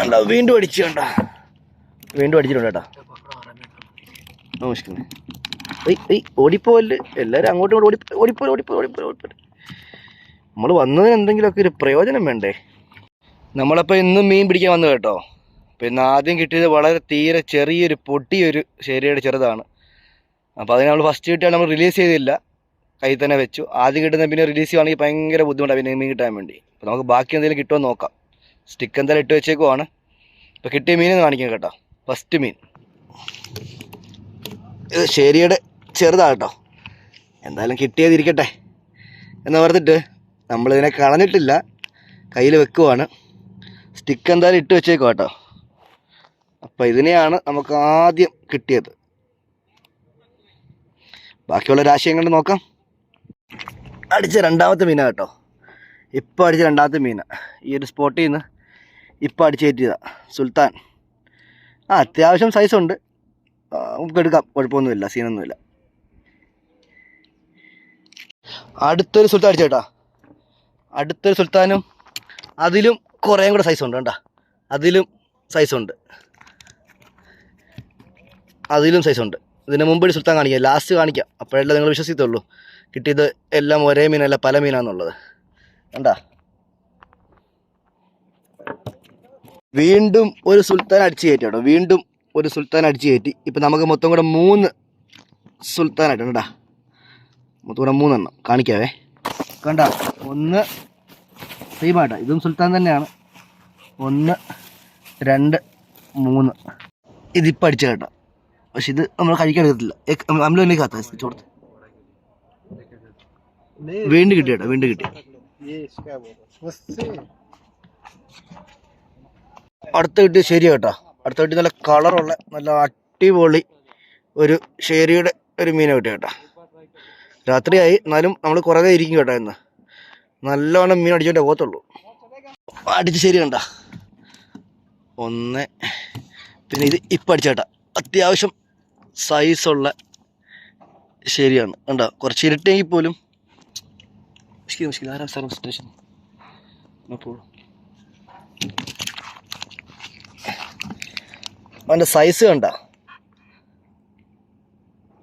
അല്ല വീണ്ടും അടിച്ചു കണ്ട? വീണ്ടും അടിച്ചിട്ടുണ്ട് കേട്ടോ. നമസ്കാരം. ഏയ് ഏയ് ഓടിപ്പോൽ എല്ലാവരും അങ്ങോട്ടും ഇങ്ങോട്ടും ഓടി ഓടിപ്പോ ഓടിപ്പോ ഓടിപ്പോ ഓടിപ്പോ നമ്മൾ വന്നതിന് എന്തെങ്കിലുമൊക്കെ ഒരു പ്രയോജനം വേണ്ടേ? നമ്മളപ്പോൾ ഇന്നും മീൻ പിടിക്കാൻ വന്നു കേട്ടോ. പിന്നെ ആദ്യം കിട്ടിയത് വളരെ തീരെ ചെറിയൊരു പൊട്ടിയൊരു ശരിയുടെ ചെറുതാണ്. അപ്പോൾ അതിന് നമ്മൾ ഫസ്റ്റ് കിട്ടിയാൽ നമ്മൾ റിലീസ് ചെയ്തില്ല. കയ്യിൽ തന്നെ വെച്ചു. ആദ്യം കിട്ടുന്ന പിന്നെ റിലീസ് ചെയ്യുകയാണെങ്കിൽ ഭയങ്കര ബുദ്ധിമുട്ടാണ് പിന്നെ മീൻ കിട്ടാൻ വേണ്ടി. അപ്പോൾ നമുക്ക് ബാക്കി എന്തെങ്കിലും കിട്ടുമോ നോക്കാം. സ്റ്റിക്ക് എന്തായാലും ഇട്ട് വെച്ചേക്കുവാണ്. ഇപ്പോൾ കിട്ടിയ മീൻ കാണിക്കാം കേട്ടോ. ഫസ്റ്റ് മീൻ. ഇത് ശരിയുടെ ചെറുതാണ് കേട്ടോ എന്തായാലും കിട്ടിയതിരിക്കട്ടെ എന്ന് പറഞ്ഞിട്ട് നമ്മളിതിനെ കളഞ്ഞിട്ടില്ല. കയ്യിൽ വെക്കുവാണ്. സ്റ്റിക്ക് എന്തായാലും ഇട്ട് വെച്ചേക്കും കേട്ടോ. അപ്പോൾ ഇതിനെയാണ് നമുക്ക് ആദ്യം കിട്ടിയത്. ബാക്കിയുള്ള രാശിയും കണ്ട് നോക്കാം. അടിച്ച രണ്ടാമത്തെ മീനാണ് കേട്ടോ. ഇപ്പോൾ അടിച്ച രണ്ടാമത്തെ മീനാണ് ഈ ഒരു സ്പോട്ടിൽ നിന്ന് ഇപ്പോൾ അടിച്ച് കയറ്റിയതാണ് സുൽത്താൻ. ആ അത്യാവശ്യം സൈസുണ്ട് നമുക്ക് എടുക്കാം. കുഴപ്പമൊന്നുമില്ല. സീനൊന്നുമില്ല അടുത്തൊരു സുൽത്താൻ അടിച്ചു കേട്ടോ. അടുത്തൊരു സുൽത്താനും അതിലും കുറേയും കൂടെ സൈസുണ്ട് കേട്ടോ അതിലും സൈസുണ്ട് അതിലും സൈസുണ്ട് ഇതിന് മുമ്പ് ഒരു സുൽത്താൻ കാണിക്കാം. ലാസ്റ്റ് കാണിക്കാം. അപ്പോഴല്ലേ നിങ്ങൾ വിശ്വസിക്കത്തുള്ളൂ. കിട്ടിയത് എല്ലാം ഒരേ മീനല്ല പല മീനാന്നുള്ളത്. കണ്ടാ? വീണ്ടും ഒരു സുൽത്താൻ അടിച്ചു കയറ്റി കേട്ടോ വീണ്ടും ഒരു സുൽത്താൻ അടിച്ചു കയറ്റി. ഇപ്പം നമുക്ക് മൊത്തം കൂടെ മൂന്ന് സുൽത്താനായിട്ടുണ്ട് കേട്ടാ മൊത്തം കൂടെ മൂന്നെണ്ണം. കാണിക്കാവേ. കണ്ട? ഒന്ന് സെയിമായിട്ടാ ഇതും സുൽത്താൻ തന്നെയാണ്. ഒന്ന് രണ്ട് മൂന്ന്. ഇതിപ്പോൾ അടിച്ച കേട്ടോ. പക്ഷെ ഇത് നമ്മൾ കഴിക്കാൻ എടുക്കത്തില്ല. നമ്മൾ തന്നെ കാത്ത. വീണ്ടും കിട്ടി കേട്ടോ. വീണ്ടും കിട്ടി. അടുത്ത കിട്ടി ശരി കേട്ടോ. അടുത്ത കിട്ടി നല്ല കളറുള്ള നല്ല അടിപൊളി ഒരു ശരിയുടെ ഒരു മീനെ കിട്ടി കേട്ടോ. രാത്രിയായി എന്നാലും നമ്മൾ കുറേ ഇരിക്കും കേട്ടോ ഇന്ന്. നല്ലവണ്ണം മീൻ അടിച്ചോണ്ടേ പോകത്തുള്ളൂ. അടിച്ച് ശരി കണ്ട. ഒന്ന് പിന്നെ ഇത് ഇപ്പം അടിച്ചേട്ടാ അത്യാവശ്യം സൈസുള്ള ശരിയാണ്. കണ്ടോ കുറച്ച് ഇരുട്ടെങ്കിൽ പോലും. മുഷ്കിൽ മുഷ്കിൽ ആരാ സാർ സ്റ്റേഷൻ അപ്പോൾ അവന്റെ സൈസ് കണ്ട.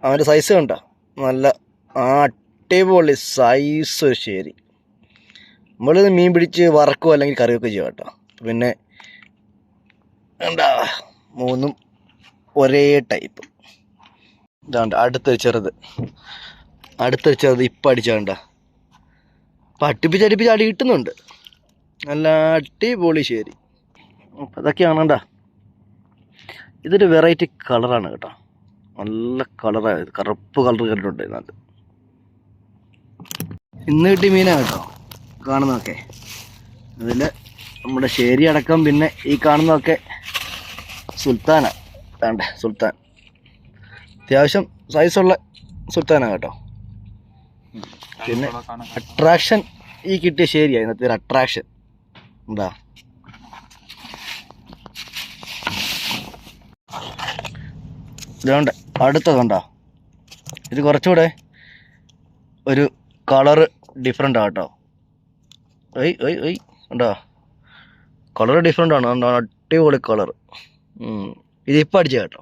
അവന്റെ സൈസ് കണ്ട. നല്ല അടിപൊളി സൈസ് ശരി. നമ്മളിത് മീൻ പിടിച്ച് വറക്കുക അല്ലെങ്കിൽ കറിയൊക്കെ ചെയ്യാം കേട്ടോ. പിന്നെ എന്താ മൂന്നും ഒരേ ടൈപ്പ് ഇതാണ്ട് അടുത്തൊരു ചെറുത്. അടുത്തൊരു ചെറുത് ഇപ്പം അടിച്ചാണ്ട അടുപ്പിച്ച് അടി കിട്ടുന്നുണ്ട്. നല്ല അടിപൊളി ശരി. അപ്പം ഇതൊക്കെയാണ് കണ്ടാ. ഇതൊരു വെറൈറ്റി കളറാണ് കേട്ടോ. നല്ല കളറായത് കറുപ്പ് കളർ കണ്ടിട്ടുണ്ട് ഇതിനകത്ത്. ഇന്ന് കിട്ടിയ മീനാണ് കേട്ടോ കാണുന്നതൊക്കെ. അതിൽ നമ്മുടെ ശേരി അടക്കം പിന്നെ ഈ കാണുന്നതൊക്കെ സുൽത്താനാണ് വേണ്ടേ സുൽത്താൻ. അത്യാവശ്യം സൈസുള്ള സുൽത്താനാണ് കേട്ടോ. പിന്നെ അട്രാക്ഷൻ ഈ കിട്ടിയ ശരിയാണ് ഇന്നത്തെ ഒരു അട്രാക്ഷൻ എന്താ? ഇതുകൊണ്ട് അടുത്തത് കണ്ടോ? ഇത് കുറച്ചുകൂടെ ഒരു കളറ് ഡിഫറെന്റ് ആട്ടോ ഒയ് ഒയ് ഒയ് ഉണ്ടോ കളർ ഡിഫറെന്റ് ആണ് അടിപൊളി കളർ ഇതിപ്പോൾ അടിച്ച കേട്ടോ.